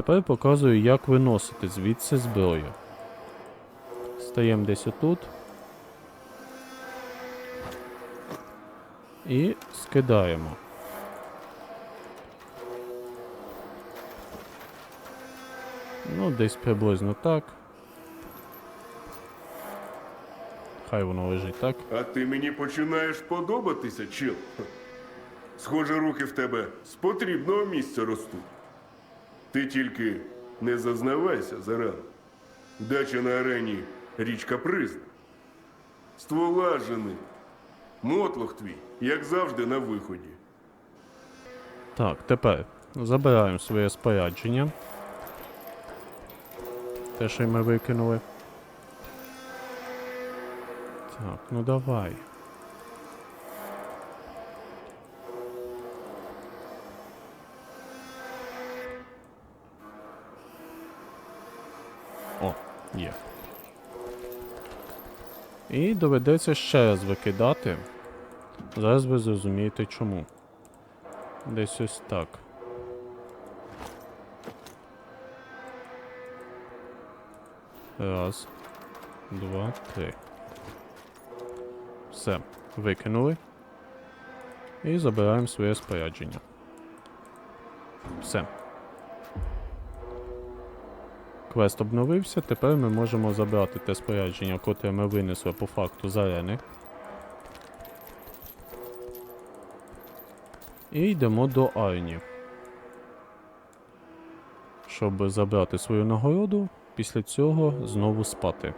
Тепер показую, як виносити звідси зброю. Стаємо десь отут. І скидаємо. Ну, десь приблизно так. Хай воно лежить так. А ти мені починаєш подобатися, чил. Схоже, руки в тебе з потрібного місця ростуть. Ти тільки не зазнавайся зарано. Дача на арені річ капризна. Ствола жени. Мотлох твій, як завжди, на виході. Так, тепер забираємо своє спорядження. Те, що й ми викинули. Так, ну давай. Є. І доведеться ще раз викидати. Зараз ви зрозумієте чому. Десь ось так. Раз, два, три. Все, викинули. І забираємо своє спорядження. Все. Квест обновився, тепер ми можемо забрати те спорядження, котре ми винесли по факту з арени. І йдемо до Арні. Щоб забрати свою нагороду, після цього знову спати.